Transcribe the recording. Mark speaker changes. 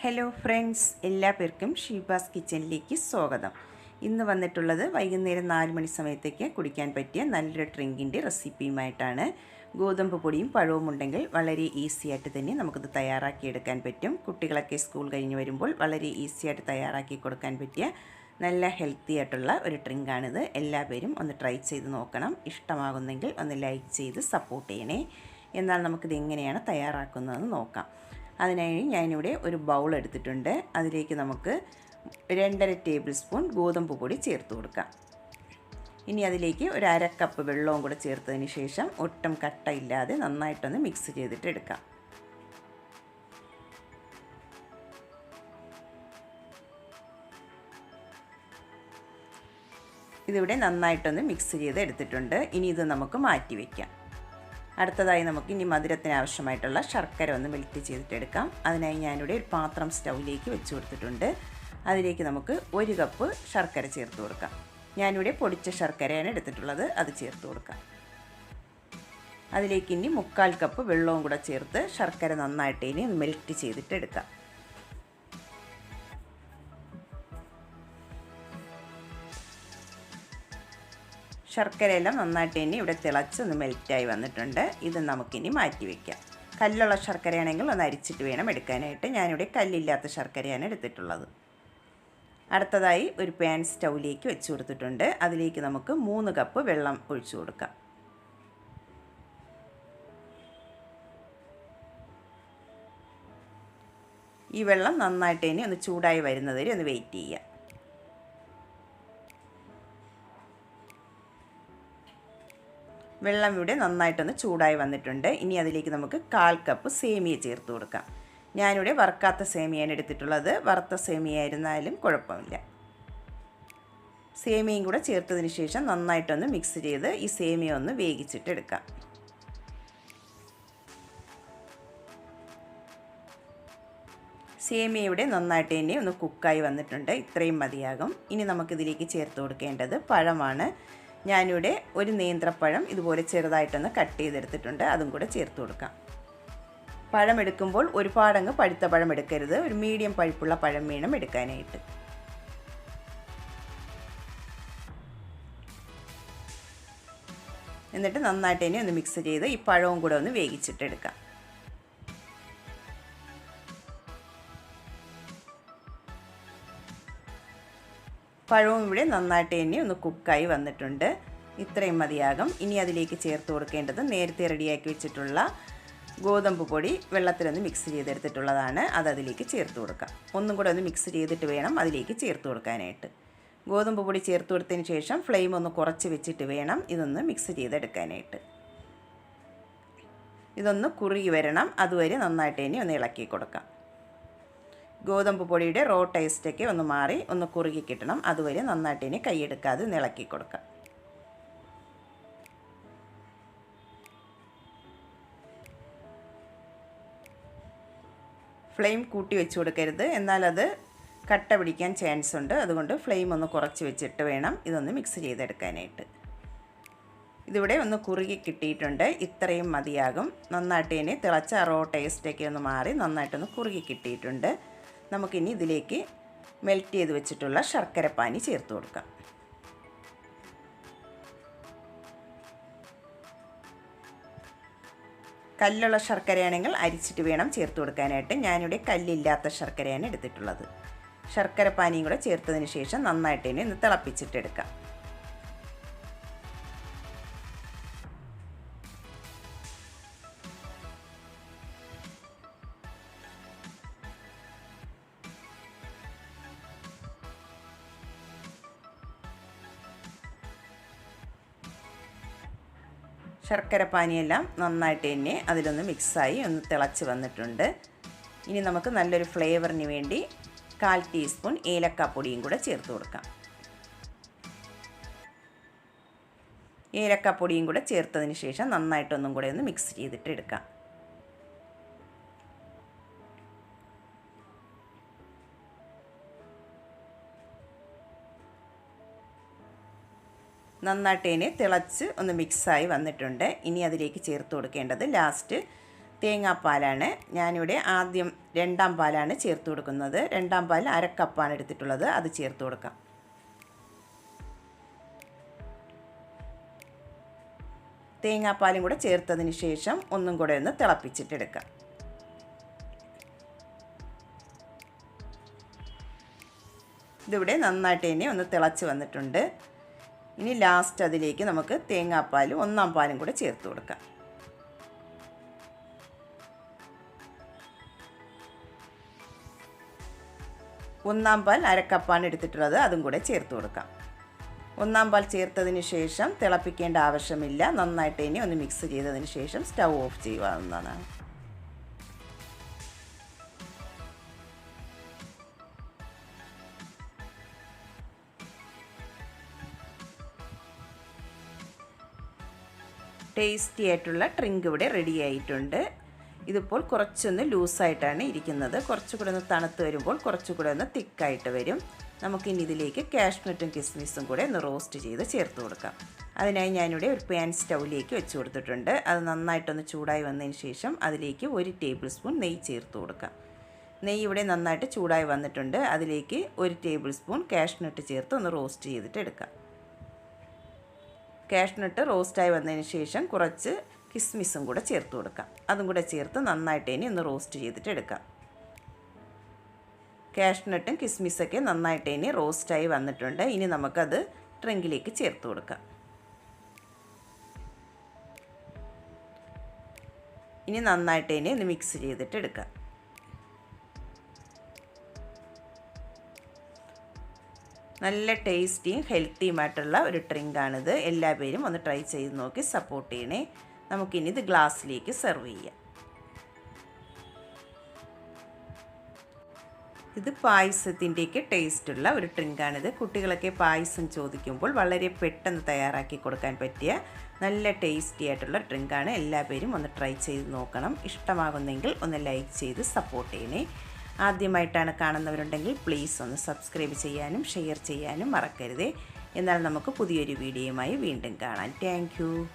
Speaker 1: Hello friends എല്ലാ പേർക്കും ഷീബാസ് കിച്ചണിലേക്ക് സ്വാഗതം. ഇന്ന് വന്നിട്ടുള്ളത് വൈകുന്നേരം നാല് മണി സമയത്തേക്ക് കുടിക്കാൻ പറ്റിയ നല്ലൊരു ഡ്രിങ്കിന്റെ റെസിപ്പിയുമായിട്ടാണ്. ഗോതമ്പ് പൊടിയും പഴവും ഉണ്ടെങ്കിൽ വളരെ ഈസി ആയിട്ട് തന്നെ നമുക്കിത് തയ്യാറാക്കിയെടുക്കാൻ പറ്റും. കുട്ടികളൊക്കെ സ്കൂൾ കഴിഞ്ഞ് വരുമ്പോൾ വളരെ ഈസി ആയിട്ട് തയ്യാറാക്കി കൊടുക്കാൻ പറ്റിയ നല്ല ഹെൽത്തി ആയിട്ടുള്ള ഒരു ഡ്രിങ്കാണിത്. എല്ലാവരും ഒന്ന് ട്രൈ ചെയ്ത് നോക്കണം. ഇഷ്ടമാകുന്നെങ്കിൽ ഒന്ന് ലൈക്ക് ചെയ്ത് സപ്പോർട്ട് ചെയ്യണേ. എന്നാൽ നമുക്കിത് എങ്ങനെയാണ് തയ്യാറാക്കുന്നതെന്ന് നോക്കാം. അതിനായി ഞാനിവിടെ ഒരു ബൗൾ എടുത്തിട്ടുണ്ട്. അതിലേക്ക് നമുക്ക് രണ്ടര ടേബിൾ സ്പൂൺ ഗോതമ്പ് പൊടി ചേർത്ത് കൊടുക്കാം. ഇനി അതിലേക്ക് ഒരു അര കപ്പ് വെള്ളവും കൂടെ ചേർത്തതിന് ശേഷം ഒട്ടും കട്ടയില്ലാതെ നന്നായിട്ടൊന്ന് മിക്സ് ചെയ്തിട്ട് എടുക്കാം. ഇതിവിടെ നന്നായിട്ടൊന്ന് മിക്സ് ചെയ്ത് എടുത്തിട്ടുണ്ട്. ഇനി ഇത് നമുക്ക് മാറ്റി വയ്ക്കാം അടുത്തതായി നമുക്ക് ഇനി മധുരത്തിന് ആവശ്യമായിട്ടുള്ള ശർക്കര ഒന്ന് മെൽറ്റ് ചെയ്തിട്ടെടുക്കാം. അതിനായി ഞാനിവിടെ ഒരു പാത്രം സ്റ്റൗവിലേക്ക് വെച്ച് കൊടുത്തിട്ടുണ്ട്. അതിലേക്ക് നമുക്ക് ഒരു കപ്പ് ശർക്കര ചേർത്ത് കൊടുക്കാം. ഞാനിവിടെ പൊടിച്ച ശർക്കരയാണ് എടുത്തിട്ടുള്ളത് അത് ചേർത്ത് കൊടുക്കാം. അതിലേക്ക് ഇനി മുക്കാൽ കപ്പ് വെള്ളവും കൂടെ ചേർത്ത് ശർക്കര നന്നായിട്ട് ഇനി മെൽറ്റ് ചെയ്തിട്ട് എടുക്കാം ശർക്കരയെല്ലാം നന്നായിട്ട് ഇനി ഇവിടെ തിളച്ച് ഒന്ന് മെൽറ്റായി വന്നിട്ടുണ്ട്. ഇത് നമുക്കിനി മാറ്റി വയ്ക്കാം കല്ലുള്ള ശർക്കരയാണെങ്കിൽ ഒന്ന് അരിച്ചിട്ട് വേണം എടുക്കാനായിട്ട്. ഞാനിവിടെ കല്ലില്ലാത്ത ശർക്കരയാണ് എടുത്തിട്ടുള്ളത്. അടുത്തതായി ഒരു പാൻ സ്റ്റൗവിലേക്ക് വെച്ച് കൊടുത്തിട്ടുണ്ട്. അതിലേക്ക് നമുക്ക് മൂന്ന് കപ്പ് വെള്ളം ഒഴിച്ചു കൊടുക്കാം. ഈ വെള്ളം നന്നായിട്ട് ഇനി ഒന്ന് ചൂടായി വരുന്നതുവരെ ഒന്ന് വെയിറ്റ് ചെയ്യുക വെള്ളം ഇവിടെ നന്നായിട്ടൊന്ന് ചൂടായി വന്നിട്ടുണ്ട്. ഇനി അതിലേക്ക് നമുക്ക് കാൽ കപ്പ് സേമിയ ചേർത്ത് കൊടുക്കാം. ഞാനിവിടെ വറുക്കാത്ത സേമിയാണ് എടുത്തിട്ടുള്ളത്. വറുത്ത സേമിയ ആയിരുന്നാലും കുഴപ്പമില്ല. സേമിയയും കൂടെ ചേർത്തതിന് ശേഷം നന്നായിട്ടൊന്ന് മിക്സ് ചെയ്ത് ഈ സേമിയ ഒന്ന് വേവിച്ചിട്ട് എടുക്കാം. സേമിയ ഇവിടെ നന്നായിട്ട് തന്നെ ഒന്ന് കുക്കായി വന്നിട്ടുണ്ട്. ഇത്രയും മതിയാകും. ഇനി നമുക്കിതിലേക്ക് ചേർത്ത് കൊടുക്കേണ്ടത് പഴമാണ്. ഞാനിവിടെ ഒരു നേന്ത്രപ്പഴം ഇതുപോലെ ചെറുതായിട്ടൊന്ന് കട്ട് ചെയ്തെടുത്തിട്ടുണ്ട്. അതും കൂടെ ചേർത്ത് കൊടുക്കാം. പഴം എടുക്കുമ്പോൾ ഒരുപാടങ്ങ് പഴുത്ത പഴം എടുക്കരുത്. ഒരു മീഡിയം പഴുപ്പുള്ള പഴം വേണം എടുക്കാനായിട്ട്. എന്നിട്ട് നന്നായിട്ട് തന്നെ ഒന്ന് മിക്സ് ചെയ്ത് ഈ പഴവും കൂടെ ഒന്ന് വേവിച്ചിട്ടെടുക്കാം പഴവും ഇവിടെ നന്നായിട്ട് തന്നെ ഒന്ന് കുക്കായി വന്നിട്ടുണ്ട്. ഇത്രയും മതിയാകും. ഇനി അതിലേക്ക് ചേർത്ത് കൊടുക്കേണ്ടത് നേരത്തെ റെഡിയാക്കി വെച്ചിട്ടുള്ള ഗോതമ്പ് പൊടി വെള്ളത്തിലൊന്ന് മിക്സ് ചെയ്തെടുത്തിട്ടുള്ളതാണ്. അത് അതിലേക്ക് ചേർത്ത് കൊടുക്കാം. ഒന്നും കൂടെ ഒന്ന് മിക്സ് ചെയ്തിട്ട് വേണം അതിലേക്ക് ചേർത്ത് കൊടുക്കാനായിട്ട്. ഗോതമ്പ് പൊടി ചേർത്ത് കൊടുത്തതിന് ശേഷം ഫ്ലെയിം ഒന്ന് കുറച്ച് വെച്ചിട്ട് വേണം ഇതൊന്ന് മിക്സ് ചെയ്തെടുക്കാനായിട്ട്. ഇതൊന്ന് കുറുകി വരണം. അതുവരെ നന്നായിട്ട് ഇനി ഒന്ന് ഇളക്കി കൊടുക്കാം. ഗോതമ്പ് പൊടിയുടെ റോ ടേസ്റ്റൊക്കെ ഒന്ന് മാറി ഒന്ന് കുറുകി കിട്ടണം. അതുവരെ നന്നായിട്ട് ഇനി കൈയെടുക്കാതെ നിളക്കി കൊടുക്കാം. ഫ്ലെയിം കൂട്ടി വെച്ച് കൊടുക്കരുത്. എന്നാലത് കട്ട പിടിക്കാൻ ചാൻസ് ഉണ്ട്. അതുകൊണ്ട് ഫ്ലെയിം ഒന്ന് കുറച്ച് വെച്ചിട്ട് വേണം ഇതൊന്ന് മിക്സ് ചെയ്തെടുക്കാനായിട്ട്. ഇതിവിടെ ഒന്ന് കുറുകി കിട്ടിയിട്ടുണ്ട്. ഇത്രയും മതിയാകും. നന്നായിട്ട് ഇനി തിളച്ച റോ ടേസ്റ്റൊക്കെ ഒന്ന് മാറി നന്നായിട്ടൊന്ന് കുറുകി കിട്ടിയിട്ടുണ്ട്. നമുക്കിനി ഇതിലേക്ക് മെൽറ്റ് ചെയ്ത് വെച്ചിട്ടുള്ള ശർക്കരപ്പാനി ചേർത്ത് കൊടുക്കാം. കല്ലുള്ള ശർക്കരയാണെങ്കിൽ അരിച്ചിട്ട് വേണം ചേർത്ത് കൊടുക്കാനായിട്ട്. ഞാനിവിടെ കല്ലില്ലാത്ത ശർക്കരയാണ് എടുത്തിട്ടുള്ളത്. ശർക്കര പാനിയും കൂടെ ചേർത്തതിന് ശേഷം നന്നായിട്ട് ഇനി ഒന്ന് തിളപ്പിച്ചിട്ടെടുക്കാം ശർക്കര പാനിയെല്ലാം നന്നായിട്ട് തന്നെ അതിലൊന്ന് മിക്സായി ഒന്ന് തിളച്ച് വന്നിട്ടുണ്ട്. ഇനി നമുക്ക് നല്ലൊരു ഫ്ലേവറിന് വേണ്ടി കാൽ ടീസ്പൂൺ ഏലക്കാപ്പൊടിയും കൂടെ ചേർത്ത് കൊടുക്കാം. ഏലക്കാപ്പൊടിയും കൂടെ ചേർത്തതിന് ശേഷം നന്നായിട്ടൊന്നും കൂടെ ഒന്ന് മിക്സ് ചെയ്തിട്ട് എടുക്കാം. നന്നായിട്ട് ഇനി തിളച്ച് ഒന്ന് മിക്സായി വന്നിട്ടുണ്ട്. ഇനി അതിലേക്ക് ചേർത്ത് കൊടുക്കേണ്ടത് ലാസ്റ്റ് തേങ്ങാപ്പാലാണ്. ഞാനിവിടെ ആദ്യം രണ്ടാം പാലാണ് ചേർത്ത് കൊടുക്കുന്നത്. രണ്ടാം പാൽ അരക്കപ്പാണ് എടുത്തിട്ടുള്ളത്. അത് ചേർത്ത് കൊടുക്കാം. തേങ്ങാപ്പാലും കൂടെ ചേർത്തതിന് ശേഷം ഒന്നും കൂടെ ഒന്ന് തിളപ്പിച്ചിട്ടെടുക്കാം ഇതിവിടെ നന്നായിട്ട് തന്നെ ഒന്ന് തിളച്ച് വന്നിട്ടുണ്ട്. ഇനി ലാസ്റ്റ് അതിലേക്ക് നമുക്ക് തേങ്ങാപ്പാലും ഒന്നാം പാലും കൂടെ ചേർത്ത് കൊടുക്കാം. ഒന്നാം പാൽ അരക്കപ്പാണ് എടുത്തിട്ടുള്ളത് അതും കൂടെ ചേർത്ത് കൊടുക്കാം. ഒന്നാം പാൽ ചേർത്തതിന് ശേഷം തിളപ്പിക്കേണ്ട ആവശ്യമില്ല നന്നായിട്ട് ഇനി ഒന്ന് മിക്സ് ചെയ്തതിന് ശേഷം സ്റ്റൗ ഓഫ് ചെയ്യാവുന്നതാണ് ടേസ്റ്റി ആയിട്ടുള്ള ഡ്രിങ്ക് ഇവിടെ റെഡി ആയിട്ടുണ്ട്. ഇതിപ്പോൾ കുറച്ചൊന്ന് ലൂസായിട്ടാണ് ഇരിക്കുന്നത്. കുറച്ചുകൂടെ ഒന്ന് തണുത്ത് വരുമ്പോൾ കുറച്ചുകൂടെ ഒന്ന് തിക്കായിട്ട് വരും. നമുക്കിനി ഇതിലേക്ക് കാഷ്മീറ്റും കിസ്മിസും കൂടെ ഒന്ന് റോസ്റ്റ് ചെയ്ത് ചേർത്ത് കൊടുക്കാം. അതിനായി ഞാനിവിടെ ഒരു പാൻ സ്റ്റൗവിലേക്ക് വെച്ച് കൊടുത്തിട്ടുണ്ട്. അത് നന്നായിട്ടൊന്ന് ചൂടായി വന്നതിന് ശേഷം അതിലേക്ക് ഒരു ടേബിൾ സ്പൂൺ നെയ്യ് ചേർത്ത് കൊടുക്കാം. നെയ്യ് ഇവിടെ നന്നായിട്ട് ചൂടായി വന്നിട്ടുണ്ട്. അതിലേക്ക് ഒരു ടേബിൾ സ്പൂൺ കാഷ്നട്ട് ചേർത്ത് ഒന്ന് റോസ്റ്റ് ചെയ്തിട്ട് എടുക്കാം. കാഷ്നട്ട് റോസ്റ്റായി വന്നതിന് ശേഷം കുറച്ച് കിസ്മിസും കൂടെ ചേർത്ത് കൊടുക്കാം. അതും കൂടെ ചേർത്ത് നന്നായിട്ട് ഇനി ഒന്ന് റോസ്റ്റ് ചെയ്തിട്ട് എടുക്കാം. കാഷ്നട്ടും കിസ്മിസൊക്കെ നന്നായിട്ട് ഇനി റോസ്റ്റായി വന്നിട്ടുണ്ട്. ഇനി നമുക്കത് ട്രിങ്കിലേക്ക് ചേർത്ത് കൊടുക്കാം. ഇനി നന്നായിട്ട് ഇനി ഒന്ന് മിക്സ് ചെയ്തിട്ട് എടുക്കാം. നല്ല ടേസ്റ്റിയും ഹെൽത്തിയുമായിട്ടുള്ള ഒരു ഡ്രിങ്കാണിത്. എല്ലാ പേരും ഒന്ന് ട്രൈ ചെയ്ത് നോക്കി സപ്പോർട്ട് ചെയ്യണേ. നമുക്കിനി ഇത് ഗ്ലാസ്സിലേക്ക് സെർവ് ചെയ്യാം. ഇത് പായസത്തിന്റെയൊക്കെ ടേസ്റ്റുള്ള ഒരു ഡ്രിങ്കാണിത്. കുട്ടികളൊക്കെ പായസം ചോദിക്കുമ്പോൾ വളരെ പെട്ടെന്ന് തയ്യാറാക്കി കൊടുക്കാൻ പറ്റിയ നല്ല ടേസ്റ്റി ആയിട്ടുള്ള ഡ്രിങ്കാണ്. എല്ലാ പേരും ഒന്ന് ട്രൈ ചെയ്ത് നോക്കണം. ഇഷ്ടമാകുന്നെങ്കിൽ ഒന്ന് ലൈക്ക് ചെയ്ത് സപ്പോർട്ട് ചെയ്യണേ. ആദ്യമായിട്ടാണ് കാണുന്നവരുണ്ടെങ്കിൽ പ്ലീസ് ഒന്ന് സബ്സ്ക്രൈബ് ചെയ്യാനും ഷെയർ ചെയ്യാനും മറക്കരുതേ. എന്നാൽ നമുക്ക് പുതിയൊരു വീഡിയോയുമായി വീണ്ടും കാണാം. താങ്ക്